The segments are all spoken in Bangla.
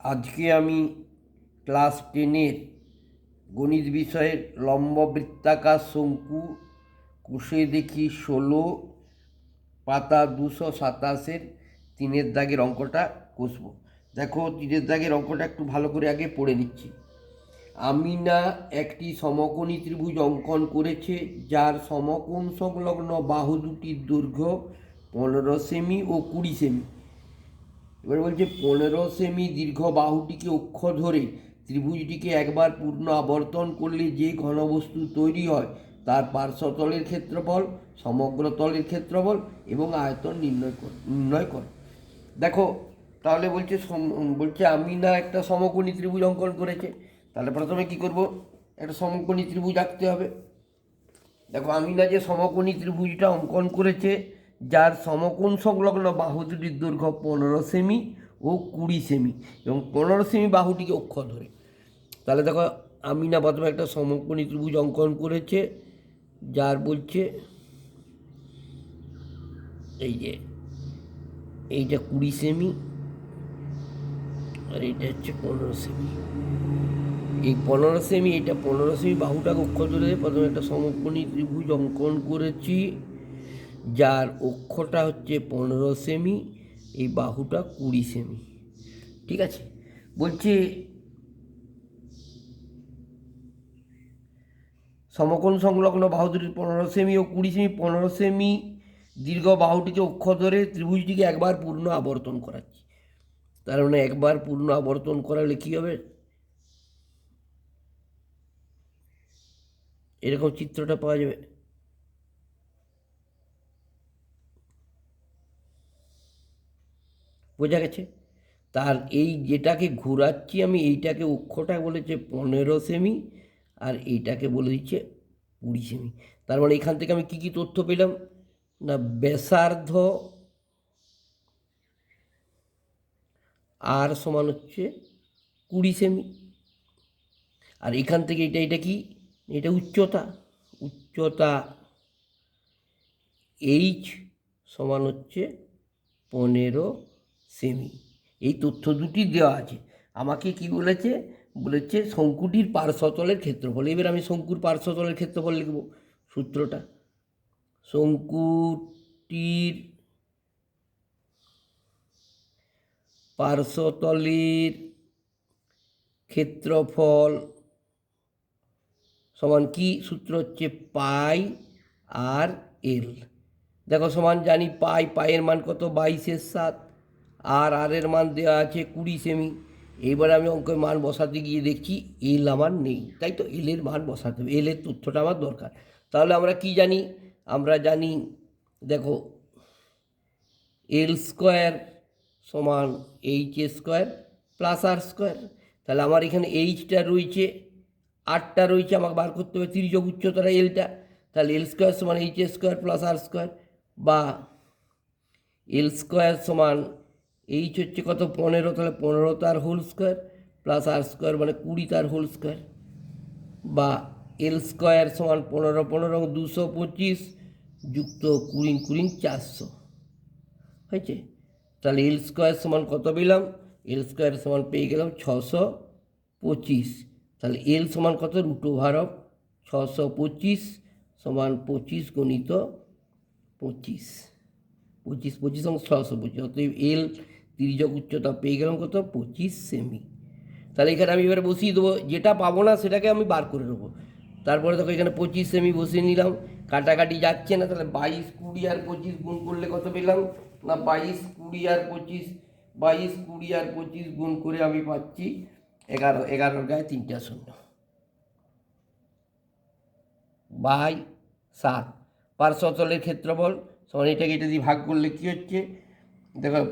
আজকে আমি ক্লাস টেনের গণিত বিষয়ের লম্ব বৃত্তাকার শঙ্কু কুশে দেখি ষোলো পাতা দুশো সাতাশের তিনের দাগের অঙ্কটা কষব। দেখো তিনের দাগের অঙ্কটা একটু ভালো করে আগে পড়ে নিচ্ছি। আমিনা একটি সমকোণী ত্রিভুজ অঙ্কন করেছে, যার সমকোণ সংলগ্ন বাহু দুটির দৈর্ঘ্য পনেরো সেমি ও কুড়ি সেমি। এবার বলছে পনেরো সেমি দীর্ঘ বাহুটিকে অক্ষ ধরে ত্রিভুজটিকে একবার পূর্ণ আবর্তন করলে যে ঘনবস্তু তৈরি হয়, তার পার্শ্বতলের ক্ষেত্রফল, সমগ্র তলের ক্ষেত্রফল এবং আয়তন নির্ণয় কর নির্ণয় কর। দেখো, তাহলে বলছে বলছে আমি না একটা সমকোণী ত্রিভুজ অঙ্কন করেছে, তাহলে প্রথমে কি করব? একটা সমকোণী ত্রিভুজ আঁকতে হবে। দেখো, আমি না যে সমকোণী ত্রিভুজটা অঙ্কন করেছে যার সমকোণ সংলগ্ন বাহু দুটির দৈর্ঘ্য পনেরো সেমি ও কুড়ি সেমি এবং পনেরো সেমি বাহুটিকে অক্ষ ধরে। তাহলে দেখো আমি না প্রথমে একটা সমকোণী ত্রিভুজ অঙ্কন করেছে, যার বলছে এই যে, এইটা কুড়ি সেমি আর এইটা হচ্ছে পনেরো সেমি। এই পনেরো সেমি এটা পনেরো সেমি বাহুটাকে অক্ষ ধরে প্রথমে একটা সমকোণী ত্রিভুজ অঙ্কন করেছি। যার অক্ষটা হচ্ছে পনেরো সেমি, এই বাহুটা কুড়ি সেমি। ঠিক আছে? বলছি, সমকোণ সংলগ্ন বাহু দুটির পনেরো সেমি ও কুড়ি সেমি। পনেরো সেমি দীর্ঘ বাহুটিকে অক্ষ ধরে ত্রিভুজটিকে একবার পূর্ণ আবর্তন করাচ্ছি। তার মানে একবার পূর্ণ আবর্তন করালে কী হবে? এরকম চিত্রটা পাওয়া যাবে। বোঝা গেছে? তার এই যেটাকে ঘোরাচ্ছি আমি, এইটাকে অক্ষটা বলেছে পনেরো সেমি আর এইটাকে বলে দিচ্ছে কুড়ি সেমি। তার মানে এখান থেকে আমি কী কী তথ্য পেলাম? না, ব্যাসার্ধ আর সমান হচ্ছে কুড়ি সেমি। আর এখান থেকে এটা এটা কি? এটা উচ্চতা। উচ্চতা এইচ সমান হচ্ছে পনেরো সেমি। এই তথ্য দুটি দেওয়া আছে। আমাকে কি বলেছে? বলেছে শঙ্কুটির পার্শ্বতলের ক্ষেত্রফল। এবার আমি শঙ্কুর পার্শ্বতলের ক্ষেত্রফল লিখব সূত্রটা। শঙ্কুটির পার্শ্বতলের ক্ষেত্রফল সমান কি? সূত্র হচ্ছে পাই আর এল। দেখো সমান জানি পাই পায়ের মান কত? বাইশের সাত। আর আর এর মান দেওয়া আছে কুড়ি সেমি। এইবার আমি অঙ্কের মান বসাতে গিয়ে দেখছি এল আমার নেই। তাই তো এলের মান বসাতে হবে। এলের তথ্যটা আমার দরকার। তাহলে আমরা কি জানি? আমরা জানি, দেখো, এল স্কোয়ার সমান H square plus R square. তাহলে আমার এখানে এইচটা রয়েছে, আটটা রয়েছে, আমাকে বার করতে হবে তিরিশক উচ্চতরা এলটা। তাহলে এল স্কোয়ার সমান H square plus R square বা এল স্কোয়ার সমান এইচ হচ্ছে কত? পনেরো, তাহলে পনেরো তার whole square plus R square মানে কুড়ি তার হোল স্কোয়ার বা এল স্কোয়ার সমান পনেরো পনেরো দুশো পঁচিশ যুক্ত কুড়ি কুড়ি চারশো। হয়েছে? তাহলে এল স্কোয়ার সমান কত পেলাম? এল স্কোয়ার সমান পেয়ে গেলাম ছশো পঁচিশ। তাহলে এল সমান কত? রুট ওভার অফ ছশো পঁচিশ সমান পঁচিশ গণিত পঁচিশ। পঁচিশ পঁচিশ এবং ছশো পঁচিশ। অতএব এল তির্যক উচ্চতা পেয়ে গেলাম কত? পঁচিশ সেমি তাহলে এখানে আমি এবারে বসিয়ে দেবো, যেটা পাবো না সেটাকে আমি বার করে নেব। তারপরে দেখো এখানে পঁচিশ সেমি বসিয়ে নিলাম। কাটাকাটি যাচ্ছে না, তাহলে বাইশ, কুড়ি আর পঁচিশ গুণ করলে কত পেলাম? না, বাইশ, কুড়ি আর পঁচিশ, বাইশ, কুড়ি আর পঁচিশ গুণ করে আমি পাচ্ছি এগারো, এগারোর গায়ে তিনটা শূন্য। বাই সাত। পার্শ্বতলের ক্ষেত্রফল, সমান এটাকে এটা দিয়ে ভাগ করলে কী হচ্ছে? দেখো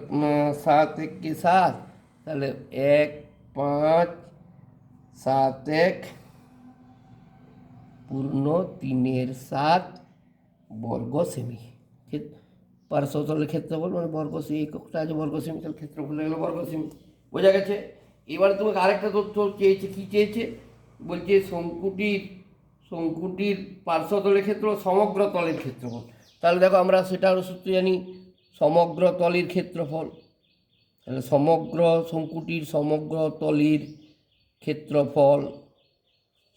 সাত একে সাত? তাহলে এক, পাঁচ, সাত এক পূর্ণ তিনের সাত বর্গ সেমি। পার্শ্বতলের ক্ষেত্রফল মানে বর্গ সেমি এককটা আছে, বর্গ সেমি, তাহলে ক্ষেত্রফল হয়ে গেলো বর্গ সেমি। বোঝা গেছে? এবারে তোমাকে আরেকটা তথ্য চেয়েছে, কী চেয়েছে? বলছে শঙ্কুটির শঙ্কুটির পার্শ্বতলের ক্ষেত্র সমগ্র তলের ক্ষেত্রফল। তাহলে দেখো, আমরা সেটা আরও সূত্র জানি। সমগ্র তলের ক্ষেত্রফল, তাহলে সমগ্র শঙ্কুটির সমগ্র তলির ক্ষেত্রফল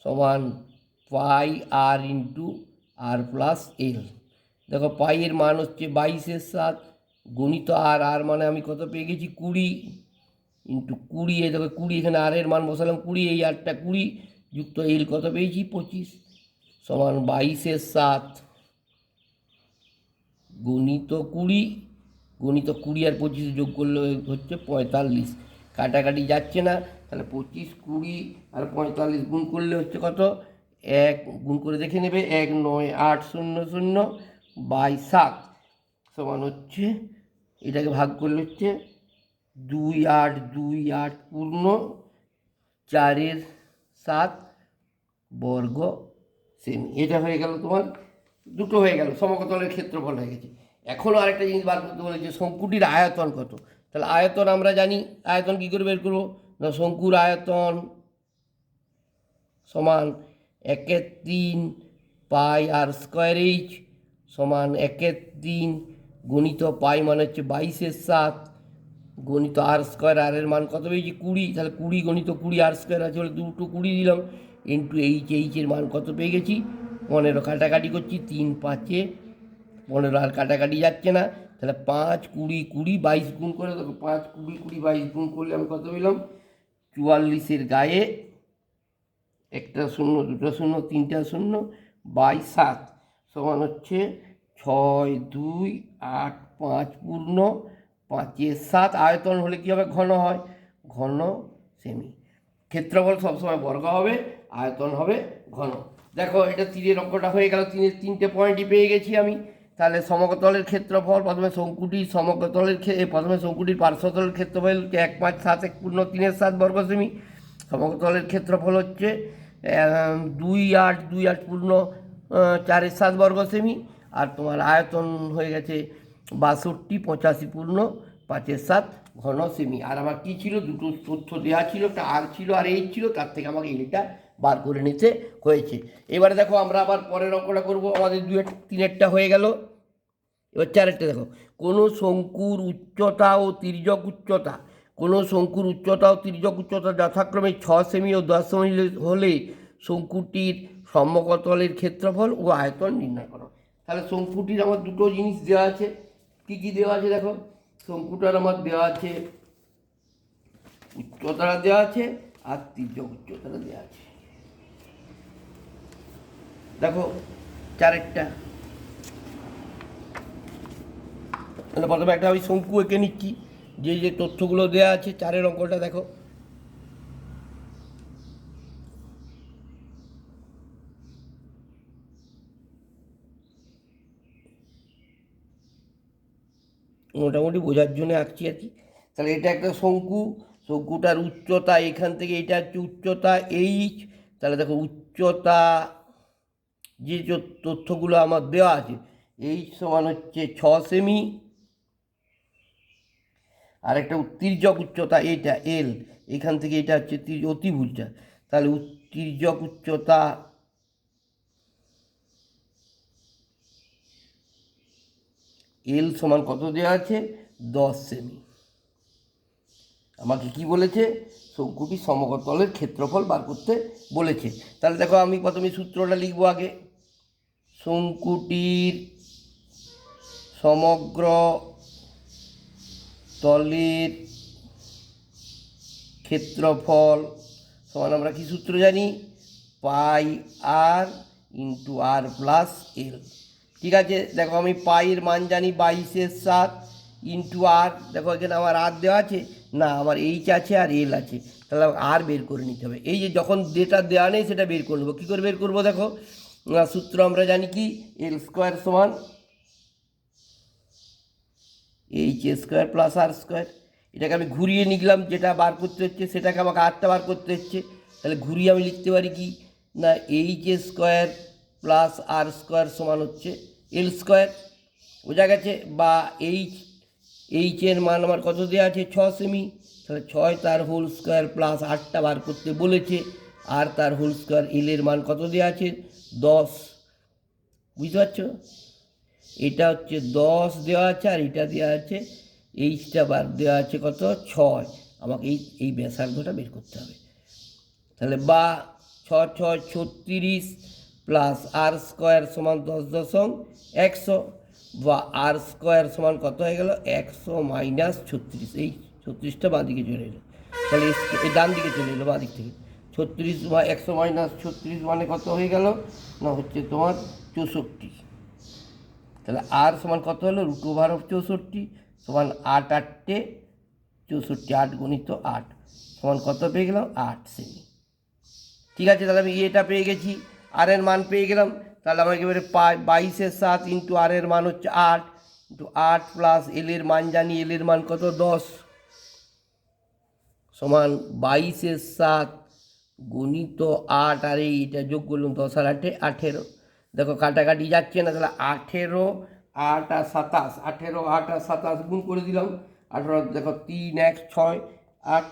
সমান পাই আর ইন্টু আর প্লাস এল। দেখো পাইয়ের মান হচ্ছে বাইশের সাত গণিত আর আর মানে আমি কত পেয়ে গেছি? কুড়ি ইন্টু কুড়ি, এই দেখো কুড়ি, এখানে আর এর মান বসালাম কুড়ি, এই আটটা কুড়ি যুক্ত এল কত পেয়েছি? পঁচিশ সমান বাইশের সাত গণিত কুড়ি গণিত কুড়ি আর পঁচিশ যোগ করলে হচ্ছে পঁয়তাল্লিশ। কাটাকাটি যাচ্ছে না, তাহলে পঁচিশ, কুড়ি আর পঁয়তাল্লিশ গুণ করলে হচ্ছে কত? এক, গুণ করে দেখে নেবে, এক, নয়, আট, শূন্য শূন্য বাই সাত সমান হচ্ছে, এটাকে ভাগ করলে হচ্ছে দুই আট দুই আট পূর্ণ চারের সাত বর্গ সেমি। এটা হয়ে গেল তোমার, দুটো হয়ে গেল, সমকতলের ক্ষেত্রফল হয়ে গেছে। এখনও আরেকটা জিনিস বার করতে বলেছে, শঙ্কুটির আয়তন কত? তাহলে আয়তন আমরা জানি, আয়তন কী করে বের করব? না, শঙ্কুর আয়তন সমান একের তিন পাই আর স্কোয়ার এইচ সমান একের তিন গণিত পাই মানে হচ্ছে বাইশের সাত গণিত আর স্কোয়ার আর এর মান কত পেয়েছি? কুড়ি। তাহলে কুড়ি গণিত কুড়ি আর স্কোয়ার আছে বলে দুটো কুড়ি দিলাম, ইন্টু এইচ এইচের মান কত পেয়ে গেছি? পনেরো। কাটাকাটি করছি, তিন পাঁচে পনেরো আর কাটাকাটি যাচ্ছে না। তাহলে পাঁচ কুড়ি কুড়ি বাইশ গুণ করে দেখো পাঁচ কুড়ি কুড়ি বাইশ গুণ করলে আমি কত পেলাম? চুয়াল্লিশের গায়ে একটা শূন্য, দুটো শূন্য, তিনটা শূন্য বাই সাত সমান হচ্ছে ছয় দুই আট পাঁচ পূর্ণ পাঁচের সাত। আয়তন হলে কী হবে? ঘন হয়। ঘন সেমি। ক্ষেত্রফল সবসময় বর্গ হবে, আয়তন হবে ঘন। দেখো এটা তীরের অঙ্কটা হয়ে গেল। তিনের তিনটে পয়েন্টই পেয়ে গেছি আমি। তাহলে সমকতলের ক্ষেত্রফল, প্রথমে শঙ্কুটির সমকতলের প্রথমে শঙ্কুটির পার্শ্বতলের ক্ষেত্রফল হচ্ছে এক পাঁচ সাত এক পূর্ণ তিনের সাত বর্গ সেমি সমকতলের ক্ষেত্রফল হচ্ছে দুই আট দুই আট পূর্ণ চারের সাত বর্গ সেমি আর তোমার আয়তন হয়ে গেছে বাষট্টি, পঁচাশি পূর্ণ, পাঁচের সাত ঘন সেমি আর আমার কী ছিল? দুটো তথ্য দেওয়া ছিল, একটা আর ছিল, আর এই ছিল, তার থেকে আমাকে এইটা বার করে নিতে হয়েছে। এবারে দেখো, আমরা আবার পরের অঙ্কটা করব। আমাদের দুয়ের তিনেরটা হয়ে গেল। এবার চারেরটা দেখো। কোনো শঙ্কুর উচ্চতা ও তির্যক উচ্চতা, কোনো শঙ্কুর উচ্চতা ও তির্যক উচ্চতা যথাক্রমে ছ সেমি ও দশ সেমি হলে শঙ্কুটির সম্মকতলের ক্ষেত্রফল ও আয়তন নির্ণয় করো। তাহলে শঙ্কুটির আমার দুটো জিনিস দেওয়া আছে। কী কী দেওয়া আছে দেখো? শঙ্কুটার আমার দেওয়া আছে, উচ্চতাটা দেওয়া আছে আর তির্যক উচ্চতাটা দেওয়া আছে। দেখো, চারেরটা। তাহলে প্রথমে একটা আমি শঙ্কু এঁকে নিচ্ছি যে যে তথ্যগুলো দেওয়া আছে, চারের অঙ্কটা দেখো। মোটামুটি বোঝার জন্য আঁকছি আর কি। তাহলে এটা একটা শঙ্কু, শঙ্কুটার উচ্চতা এখান থেকে, এটা হচ্ছে উচ্চতা এইচ তাহলে দেখো, উচ্চতা, যে তথ্যগুলো আমার দেওয়া আছে এইচ সমান হচ্ছে ছ সেমি। আর একটা তির্যক উচ্চতা, এইটা এল এখান থেকে এটা হচ্ছে অতিভুজটা তাহলে তির্যক উচ্চতা এল সমান কত দেওয়া আছে? দশ সেমি আমাকে কি বলেছে? শঙ্কুটি সমকতলের ক্ষেত্রফল বার করতে বলেছে। তাহলে দেখো আমি প্রথমে সূত্রটা লিখব আগে। শঙ্কুটির সমগ্র তলের ক্ষেত্রফল সমান আমরা কি সূত্র জানি? Pi R into R plus L. ঠিক আছে? দেখো আমি পাইয়ের মান জানি বাইশের সাত ইন্টু আর। দেখো এখানে আমার আর দেওয়া আছে? না, আমার এইচ আছে আর এল আছে। তাহলে আর বের করে নিতে হবে। এই যে যখন যেটা দেওয়া নেই সেটা বের করে নেব। কী করে বের করব দেখো? সূত্র আমরা জানি কি? এল স্কোয়ার সমান H square plus R square এটাকে আমি ঘুরিয়ে নিলাম, যেটা বার করতে হচ্ছে, সেটাকে আমাকে আটটা বার করতে হচ্ছে। তাহলে ঘুরিয়ে আমি লিখতে পারি কি? না H square plus R square সমান হচ্ছে এল স্কোয়ার বোঝা গেছে? বা এইচ এইচের মান আমার কত দেওয়া আছে? ছ সেমি তাহলে ছয় তার হোল স্কোয়ার প্লাস আটটা বার করতে বলেছে, আর তার হোল স্কোয়ার এলের মান কত দেওয়া আছে? দশ। বুঝতে পারছ? এটা হচ্ছে দশ দেওয়া আছে আর এটা দেওয়া আছে, এইচটা বার দেওয়া আছে কত? ছয়। আমাকে এই এই ব্যাসার্ধটা বের করতে হবে। তাহলে বা ছ ছয়, ছত্রিশ প্লাস আর স্কোয়ার সমান দশ দশম একশো বা আর স্কোয়ার সমান কত হয়ে গেল? একশো মাইনাস ছত্রিশ। এই ছত্রিশটা বাঁ দিকে চলে এলো। তাহলে এই- ডান দিকে চলে এলো বাঁ দিক থেকে। ছত্রিশ বা একশো মাইনাস ছত্রিশ মানে কত হয়ে গেল? না, হচ্ছে তোমার চৌষট্টি। তাহলে আর সমান কত হলো? রুট ওভার অফ চৌষট্টি সমান আট আটটে চৌষট্টি আট গণিত আট সমান কত পেয়ে গেলাম? আট সেমি ঠিক আছে, তাহলে আমি এটা পেয়ে গেছি আর এর মান পেয়ে গেলাম। তাহলে আমাকে এবারে বাইশের সাত ইন্টু আর এর মান হচ্ছে আট ইন্টু আট প্লাস এল এর মান জানি এল এর মান কত? দশ। সমান বাইশের সাত গণিত আট, আর এইটা যোগ করলাম দশ আর আটে আঠেরো। দেখো কাটাকাটি যাচ্ছে না, তাহলে আঠেরো, আট আর সাতাশ, আঠেরো, আট আর সাতাশ গুণ করে দিলাম। আঠেরো, দেখো তিন এক ছয়, আট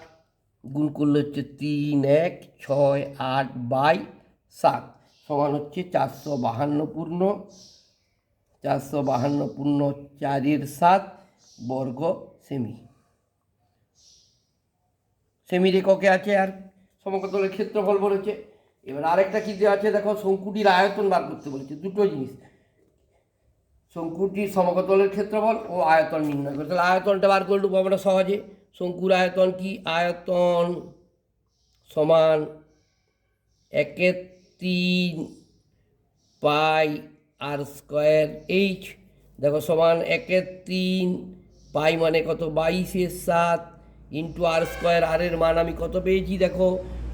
গুণ করলে হচ্ছে তিন এক ছয় আট বাই সাত, সমান হচ্ছে চারশো বাহান্ন পূর্ণ। চারশো বাহান্ন পূর্ণ চারের সাত বর্গ সেমি। সেমির এককে আছে আর সমকতলের ক্ষেত্রফল বলেছে। এবার আরেকটা কী দেওয়া আছে? দেখো, শঙ্কুটির আয়তন বার করতে বলেছে, দুটো জিনিস। শঙ্কুটির সমকতলের ক্ষেত্রফল ও আয়তন নির্ণয় করে। তাহলে আয়তনটা বার করে দেবো আমরা সহজে। শঙ্কুর আয়তন কি? আয়তন সমান একে তিন পাই আর স্কোয়ার এইচ। দেখো, সমান একের তিন পাই মানে কত? বাইশের সাত ইন্টু আর স্কোয়ার আরের মান আমি কত পেয়েছি? দেখো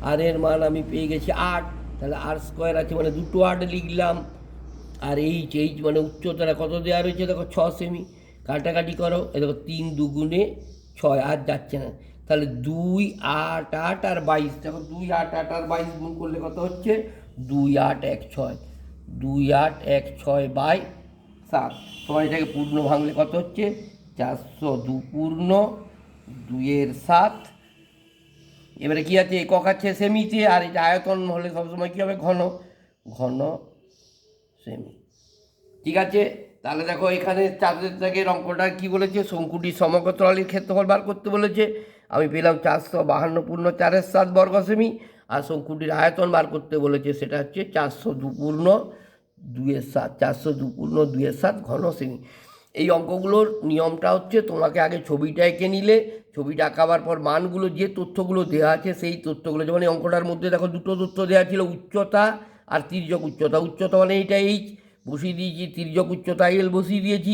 আর এর মান আমি পেয়ে গেছি আট। তাহলে আর স্কোয়ার আছে মানে দুটো আট লিখলাম। আর এইচ এইচ মানে উচ্চতাটা কত দেওয়া রয়েছে? দেখো ছ সেমি কাটাকাটি করো। এ দেখো তিন দুগুণে ছয়, আর যাচ্ছে না। তাহলে দুই, আট আট আর বাইশ। দেখো দুই, আট আট আর বাইশ গুণ করলে কত হচ্ছে? দুই, আট, এক, ছয়। দুই, আট, এক, ছয় বাই সাত। তোমার এটাকে পূর্ণ ভাঙলে কত হচ্ছে? চারশো দু পূর্ণ দুইয়ের সাত। এবারে কী আছে? একক আছে সেমিতে আর এটা আয়তন হলে সবসময় কী হবে? ঘন। ঘন সেমি ঠিক আছে? তাহলে দেখো এখানে চাঁদের দাগের অঙ্কটা কী বলেছে? শঙ্কুটির সমগ্রতলের ক্ষেত্রফল বার করতে বলেছে। আমি পেলাম চারশো বাহান্ন পূর্ণ চারের সাত বর্গ সেমি আর শঙ্কুটির আয়তন বার করতে বলেছে, সেটা হচ্ছে চারশো দুপূর্ণ দুইয়ের সাত। চারশো দুপূর্ণ দুইয়ের সাত ঘন সেমি এই অঙ্কগুলোর নিয়মটা হচ্ছে তোমাকে আগে ছবিটা এঁকে নিলে, ছবিটা আঁকাবার পর মানগুলো, যে তথ্যগুলো দেওয়া আছে সেই তথ্যগুলো, যেমন এই অঙ্কটার মধ্যে দেখো দুটো তথ্য দেওয়া ছিল, উচ্চতা আর তির্যক উচ্চতা। উচ্চতা মানে এইটা এইচ বসিয়ে দিয়েছি, তির্যক উচ্চতা এল বসিয়ে দিয়েছি।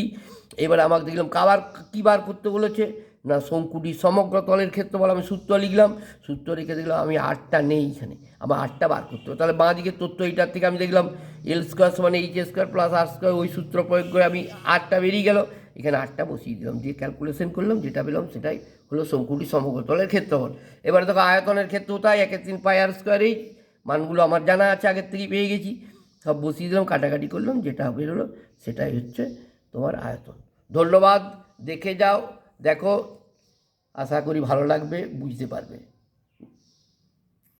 এবার আমাকে দেখলাম কাবার, কী বার করতে বলেছে? না, শঙ্কুটি সমগ্র তলের ক্ষেত্রফল আমি সূত্র লিখলাম। সূত্র লিখে দেখলাম আমি আটটা নেই এখানে, আমার আটটা বার করতে হবে। তাহলে বাঁ দিকের তথ্য এইটার থেকে আমি দেখলাম এল স্কোয়ার সমান H square plus R square ওই সূত্র প্রয়োগ করে আমি আটটা বেরিয়ে গেল। এখানে আটটা বসিয়ে দিলাম দিয়ে ক্যালকুলেশন করলাম, যেটা পেলাম সেটাই হলো শঙ্কুটি সমগ্র তলের ক্ষেত্রফল। এবারে দেখো আয়তনের ক্ষেত্রেও তাই একের তিন পাই আর স্কোয়ার এইচ মানগুলো আমার জানা আছে, আগের থেকেই পেয়ে গেছি। সব বসিয়ে দিলাম, কাটাকাটি করলাম, যেটা বেরোলো সেটাই হচ্ছে তোমার আয়তন। ধন্যবাদ, দেখে যাও। দেখো আশা করি ভালো লাগবে বুঝতে পারবে।